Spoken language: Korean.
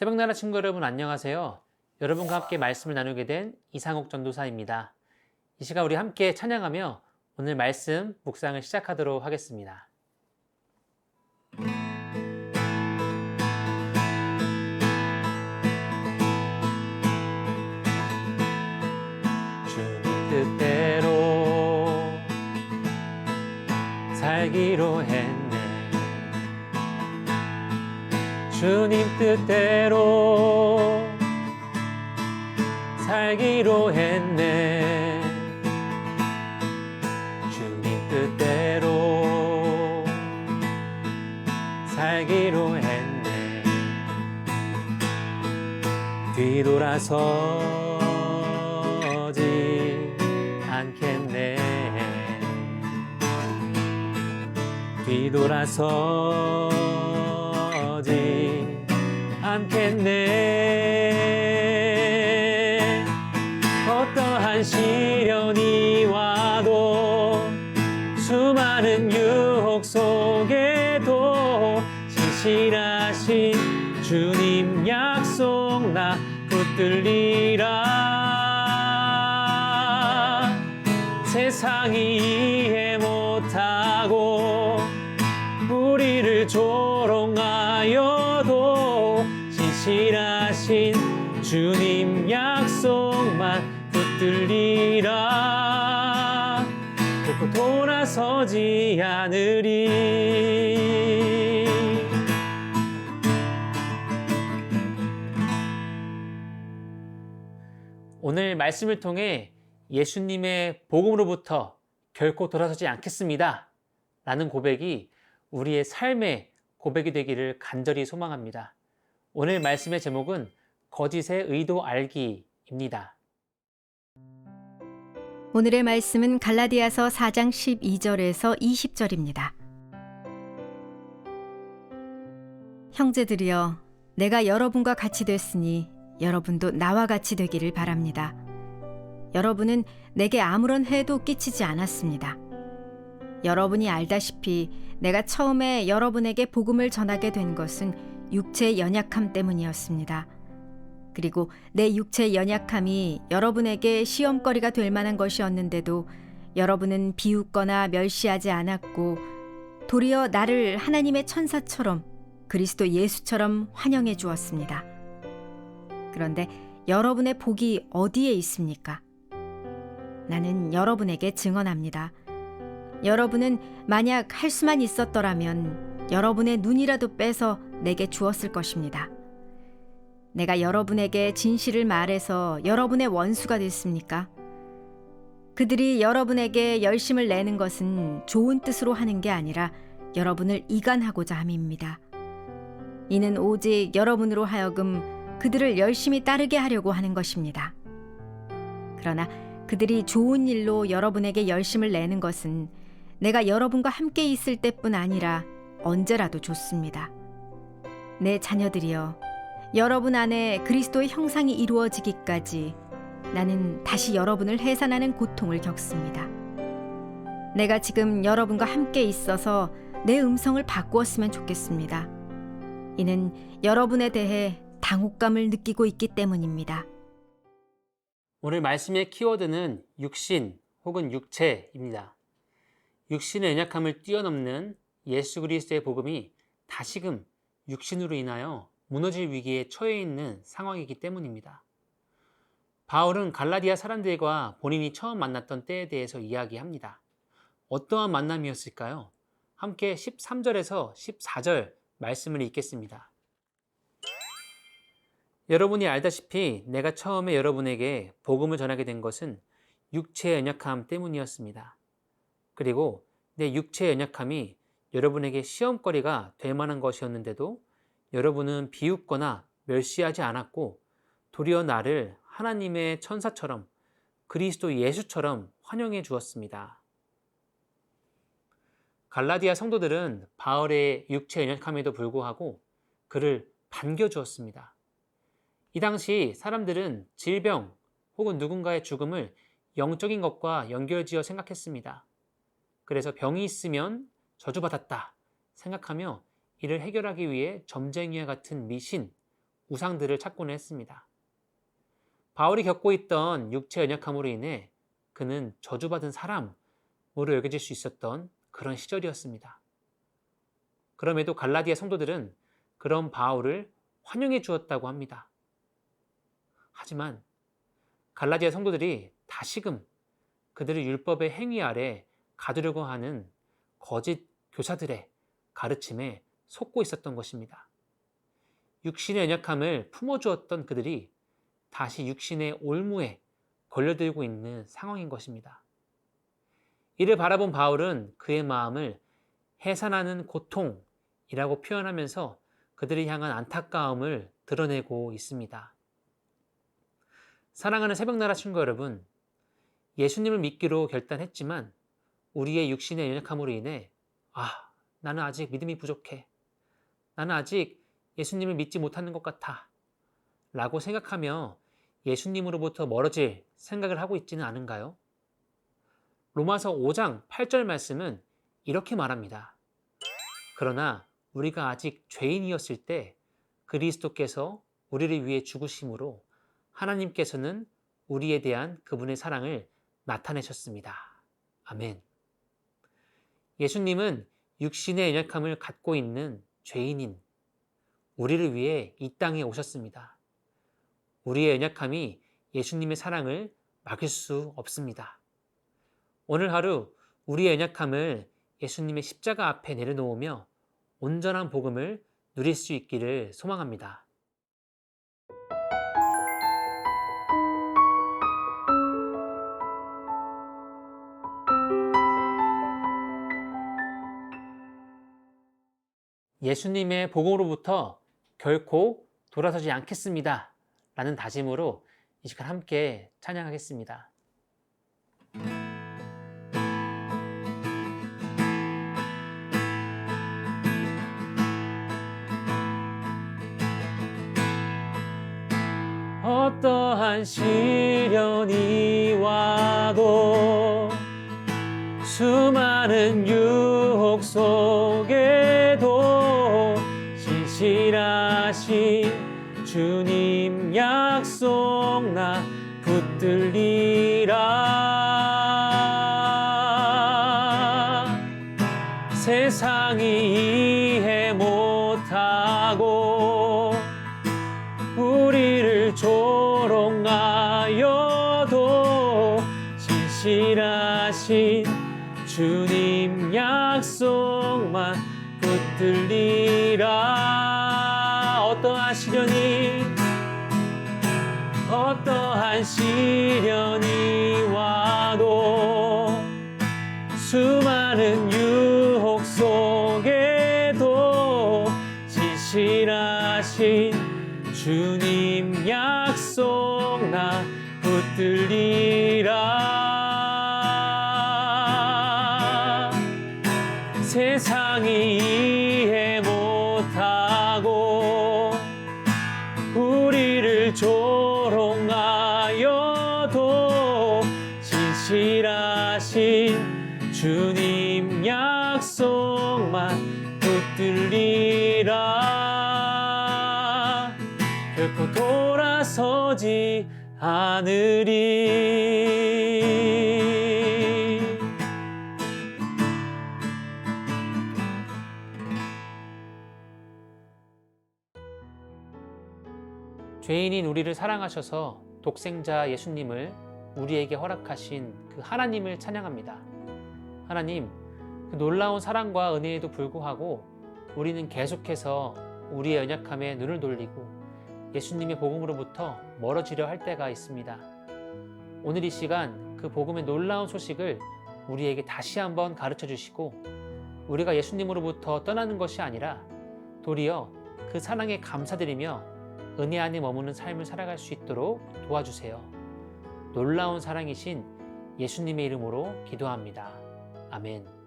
새벽나라 친구 여러분 안녕하세요. 여러분과 함께 말씀을 나누게 된 이상옥 전도사입니다. 이 시간 우리 함께 찬양하며 오늘 말씀 묵상을 시작하도록 하겠습니다. 뜻대로 살기로 했 주님 뜻대로 살기로 했네. 주님 뜻대로 살기로 했네. 뒤돌아서지 않겠네. 뒤돌아서지 않겠네. 어떠한 시련이 와도 수많은 유혹 속에도 신실하신 주님 약속 나 붙들리라 세상이 하신 주님 약속만 붙들리라 결코 돌아서지 않으리 오늘 말씀을 통해 예수님의 복음으로부터 결코 돌아서지 않겠습니다. 라는 고백이 우리의 삶의 고백이 되기를 간절히 소망합니다. 오늘 말씀의 제목은 거짓의 의도 알기입니다. 오늘의 말씀은 갈라디아서 4장 12절에서 20절입니다. 형제들이여 내가 여러분과 같이 됐으니 여러분도 나와 같이 되기를 바랍니다. 여러분은 내게 아무런 해도 끼치지 않았습니다. 여러분이 알다시피 내가 처음에 여러분에게 복음을 전하게 된 것은 육체의 연약함 때문이었습니다. 그리고 내 육체의 연약함이 여러분에게 시험거리가 될 만한 것이었는데도 여러분은 비웃거나 멸시하지 않았고 도리어 나를 하나님의 천사처럼 그리스도 예수처럼 환영해 주었습니다. 그런데 여러분의 복이 어디에 있습니까? 나는 여러분에게 증언합니다. 여러분은 만약 할 수만 있었더라면 여러분의 눈이라도 빼서 내게 주었을 것입니다. 내가 여러분에게 진실을 말해서 여러분의 원수가 됐습니까? 그들이 여러분에게 열심을 내는 것은 좋은 뜻으로 하는 게 아니라 여러분을 이간하고자 함입니다. 이는 오직 여러분으로 하여금 그들을 열심히 따르게 하려고 하는 것입니다. 그러나 그들이 좋은 일로 여러분에게 열심을 내는 것은 내가 여러분과 함께 있을 때뿐 아니라 언제라도 좋습니다. 내 자녀들이여, 여러분 안에 그리스도의 형상이 이루어지기까지 나는 다시 여러분을 해산하는 고통을 겪습니다. 내가 지금 여러분과 함께 있어서 내 음성을 바꾸었으면 좋겠습니다. 이는 여러분에 대해 당혹감을 느끼고 있기 때문입니다. 오늘 말씀의 키워드는 육신 혹은 육체입니다. 육신의 연약함을 뛰어넘는 예수 그리스도의 복음이 다시금 육신으로 인하여 무너질 위기에 처해 있는 상황이기 때문입니다. 바울은 갈라디아 사람들과 본인이 처음 만났던 때에 대해서 이야기합니다. 어떠한 만남이었을까요? 함께 13절에서 14절 말씀을 읽겠습니다. 여러분이 알다시피 내가 처음에 여러분에게 복음을 전하게 된 것은 육체의 연약함 때문이었습니다. 그리고 내 육체의 연약함이 여러분에게 시험거리가 될 만한 것이었는데도 여러분은 비웃거나 멸시하지 않았고 도리어 나를 하나님의 천사처럼 그리스도 예수처럼 환영해 주었습니다. 갈라디아 성도들은 바울의 육체 연약함에도 불구하고 그를 반겨주었습니다. 이 당시 사람들은 질병 혹은 누군가의 죽음을 영적인 것과 연결지어 생각했습니다. 그래서 병이 있으면 저주받았다 생각하며 이를 해결하기 위해 점쟁이와 같은 미신, 우상들을 찾고는 했습니다. 바울이 겪고 있던 육체 연약함으로 인해 그는 저주받은 사람으로 여겨질 수 있었던 그런 시절이었습니다. 그럼에도 갈라디아 성도들은 그런 바울을 환영해 주었다고 합니다. 하지만 갈라디아 성도들이 다시금 그들의 율법의 행위 아래 가두려고 하는 거짓 교사들의 가르침에 속고 있었던 것입니다. 육신의 연약함을 품어주었던 그들이 다시 육신의 올무에 걸려들고 있는 상황인 것입니다. 이를 바라본 바울은 그의 마음을 해산하는 고통이라고 표현하면서 그들이 향한 안타까움을 드러내고 있습니다. 사랑하는 새벽나라 친구 여러분, 예수님을 믿기로 결단했지만 우리의 육신의 연약함으로 인해 아, 나는 아직 믿음이 부족해. 나는 아직 예수님을 믿지 못하는 것 같아. 라고 생각하며 예수님으로부터 멀어질 생각을 하고 있지는 않은가요? 로마서 5장 8절 말씀은 이렇게 말합니다. 그러나 우리가 아직 죄인이었을 때 그리스도께서 우리를 위해 죽으심으로 하나님께서는 우리에 대한 그분의 사랑을 나타내셨습니다. 아멘. 예수님은 육신의 연약함을 갖고 있는 죄인인 우리를 위해 이 땅에 오셨습니다. 우리의 연약함이 예수님의 사랑을 막을 수 없습니다. 오늘 하루 우리의 연약함을 예수님의 십자가 앞에 내려놓으며 온전한 복음을 누릴 수 있기를 소망합니다. 예수님의 복음으로부터 결코 돌아서지 않겠습니다. 라는 다짐으로 이 시간 함께 찬양하겠습니다. 어떠한 시련이 와도 수많은 유혹 속에 약속 나 붙들리라. 세상이 이해 못하고 우리를 조롱하여도 진실하신 주님 약속만 붙들리라. 어떠한 시련이 어떠한 시련이 와도 수많은 유혹 속에도 진실하신 주님 약속 나 붙들리라. 세상이 이해 못하고 우리를 조 주님 약속만 붙들리라 결코 돌아서지 않으리 죄인인 우리를 사랑하셔서 독생자 예수님을 우리에게 허락하신 그 하나님을 찬양합니다. 하나님, 그 놀라운 사랑과 은혜에도 불구하고 우리는 계속해서 우리의 연약함에 눈을 돌리고 예수님의 복음으로부터 멀어지려 할 때가 있습니다. 오늘 이 시간 그 복음의 놀라운 소식을 우리에게 다시 한번 가르쳐 주시고 우리가 예수님으로부터 떠나는 것이 아니라 도리어 그 사랑에 감사드리며 은혜 안에 머무는 삶을 살아갈 수 있도록 도와주세요. 놀라운 사랑이신 예수님의 이름으로 기도합니다. 아멘.